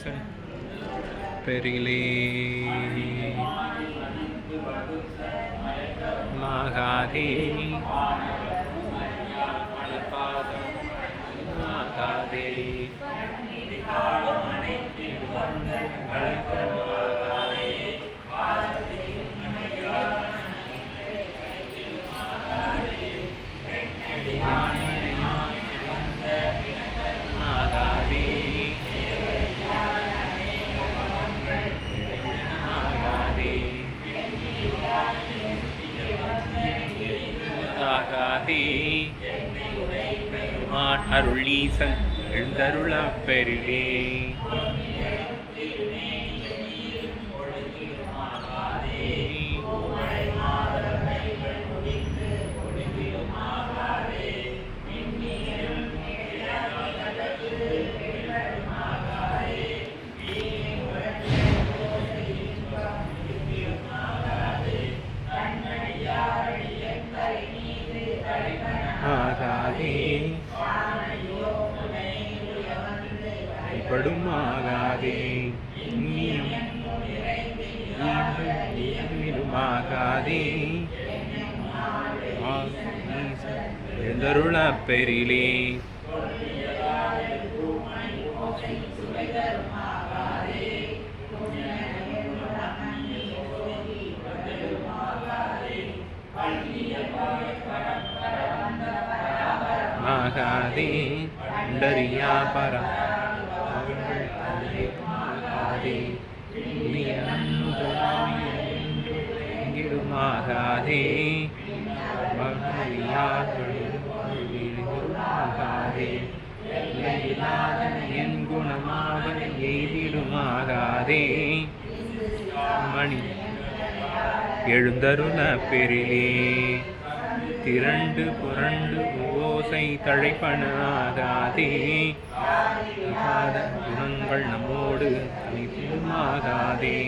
ஈசன் பெரிலே மாகாதே மாகாதே மாகாதே அருளீசன் எழுந்தருளா பெருளே ஆகாதே எழுந்தருள பெரிலே. ஆகாதே. ஆகாதே எங்கிடுமாகாதே ஆகாதே என் குணமாவன் எய்திடுமாகாதே. மணி. எழுந்தருள பெரிலே திரண்டு புரண்டு ஓசை தழைப்பனாகாதே. குணங்கள் நம்மோடு அமைப்புமாகாதே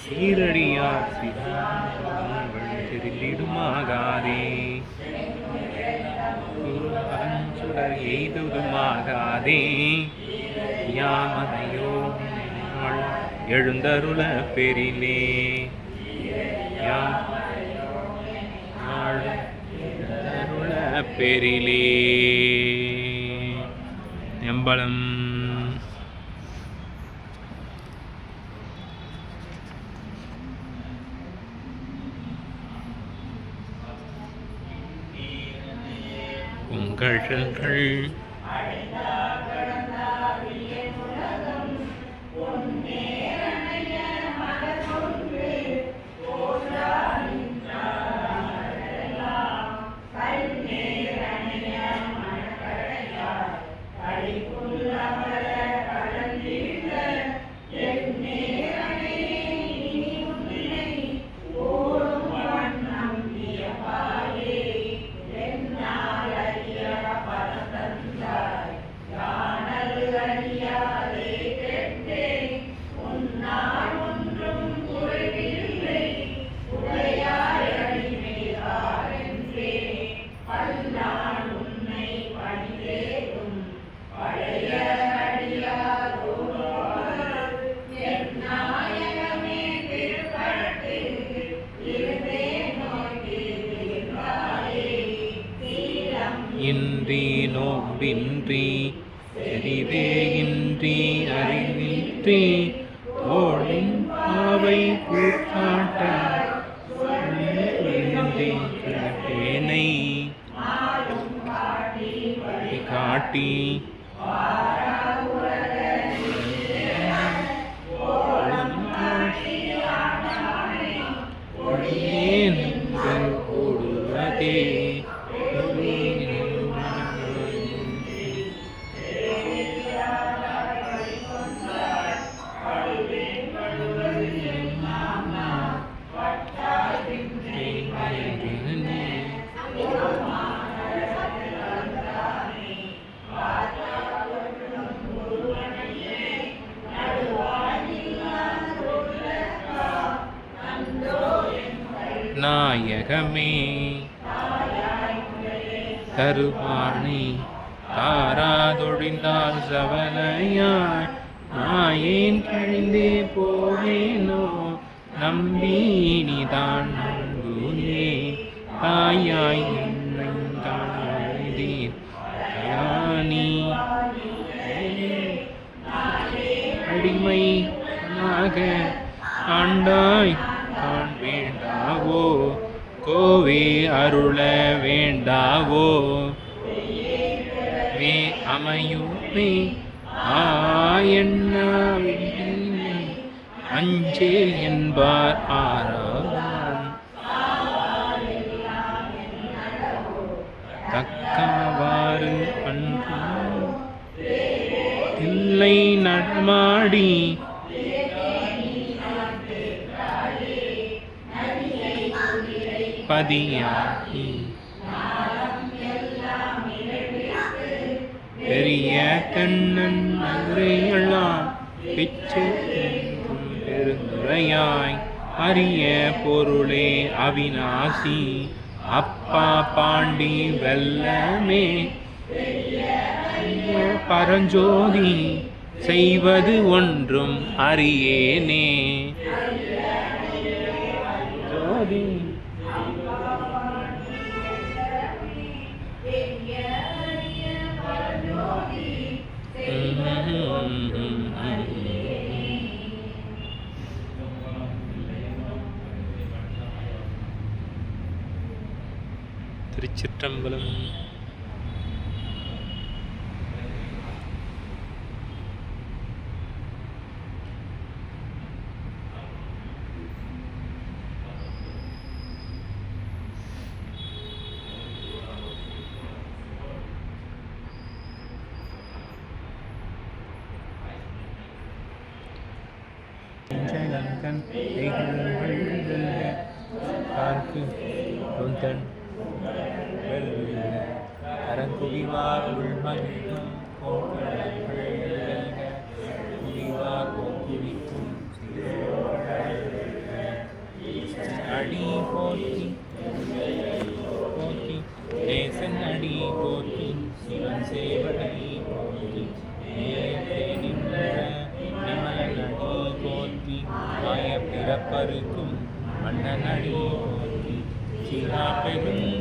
சீரடியார் சிவங்கள் தெரிந்திடுமாகாதே குருவரஞ்சுடர் யாமதையோ எழுந்தருள பெரிலே யா நாள் எழுந்தருள பேரிலே. எம்பலம். உங்கள்கள் அறிவின்றி தோழின் பாவை கூட்டாட்ட காட்டி நாயகமே தாராதொழிந்தால் சவலையாய். நாயேன் கழிந்தே போவேனோ? நம்பி நீதான் நம்புனே தாயாய் என்னைந்தானே தயானி. அடிமை ஆக ஆண்டாய் காண் வேண்டாவோ கோவி அருள வேண்டாவோ? மே அமையுமே ஆயண்ண அஞ்சேல் என்பார் ஆறாம் தக்கவாறு அன்று இல்லை நடமாடி பதியாகி பெரிய கண்ணன் நன்றியெல்லாம் பிச்சை பெருந்துரையாய் அரிய பொருளே அவிநாசி. அப்பா பாண்டி வெல்லமே பரஞ்சோதி செய்வது ஒன்றும் அறியேனே. ஜோதி திருச்சிற்றம்பலம். ஜெயலங்கன் பார்க்கு தொந்தன் அரங்குவிவார் உள்மகிழும் குவிவார் குவிக்கும் அடி போற்றி போற்றி நேசன் அடி போற்றி சிவன் சேவடி போற்றி நேரே நின்ற நிமலன் அடி போற்றி மாய பிறப்பருக்கும் மன்னன் அடி போற்றி சிறா பெருந்துரை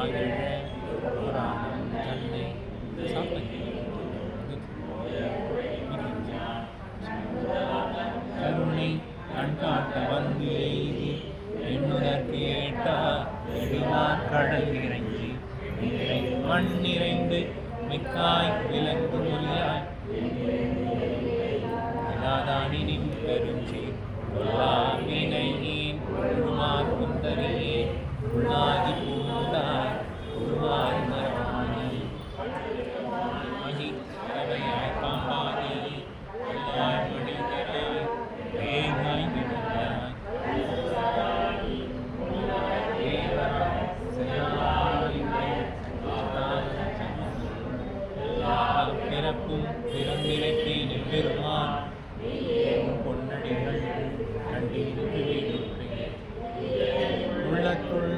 சிறை மகிழ புராணம் தன்னை கருணை கண்காட்ட எய்தி எண்ணுதற்கு ஏட்டா எடிவார் கடல் இறங்கி மண் நிறைந்து மிக்காய் விலங்கு மொழியாய் பெருஞ்சி வினையின் பிறப்பும் பிறந்திருப்பேன் பொன்னடிகள் உள்ளத்துள்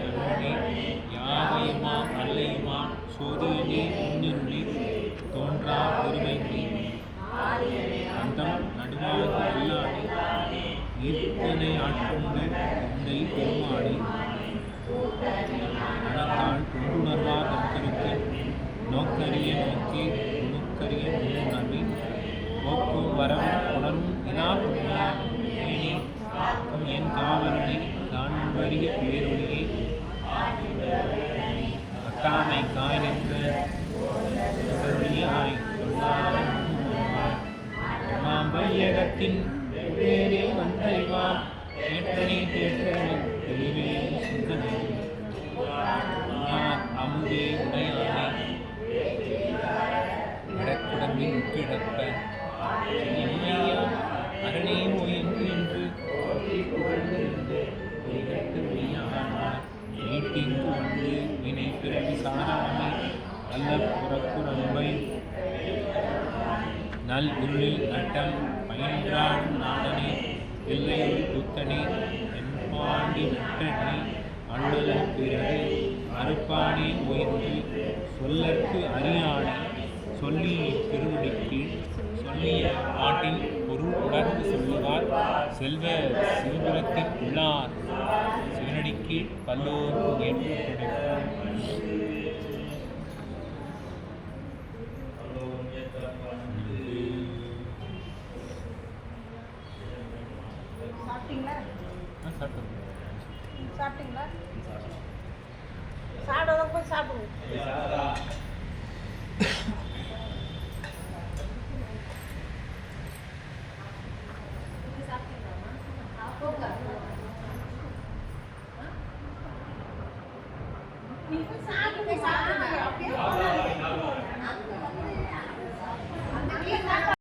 அருளே யாவையுமா அல்லையுமா? சோதியிலே முன்னின்றி தோன்றா பெருமைக்கு அந்தம் நடுவாக அல்லாது ஈர்த்தனை ஆட்கொண்ட உண்டை பெருமாடி மனத்தால் கொண்டுணர்வா தற்கருக்கு நோக்கரிய நோக்கி நோக்கரிய முன்னுணர்வி போக்கும் வரவும் உணரும் இலா கிடப்ப எம்மையா அரணே ஓயன்று என்று புகழ்ந்திருந்து பொய்கட்டு மெய்யானார் நீட்டிங்கு வந்து வினை பிறவி சாராமை அல்ல புறக்குரம்பை நல் இருளில் நட்டம் பயின்றான் நாடனே எல்லையுள் புத்தனே என்பாண்டி நட்டனே அண்ணல பிறகு அறுப்பானே உயர்ந்து சொல்லற்கு அறியானே சொல்லி திருவடிக்கு சொல்லிய பாட்டின் பொருள் உணர்ந்து சொல்லுவார் செல்வ சிறுபுறத்தின் உள்ளார். சிவனடிக்கு பல்லோர்க்கு ஏற்று கிடைக்கும். சாப்பிட்டீங்களா ஆ, சாப்பிட்டோம். சாப்பிட்டீங்களா? சாப்பிடாத போய் சாப்பிடுங்க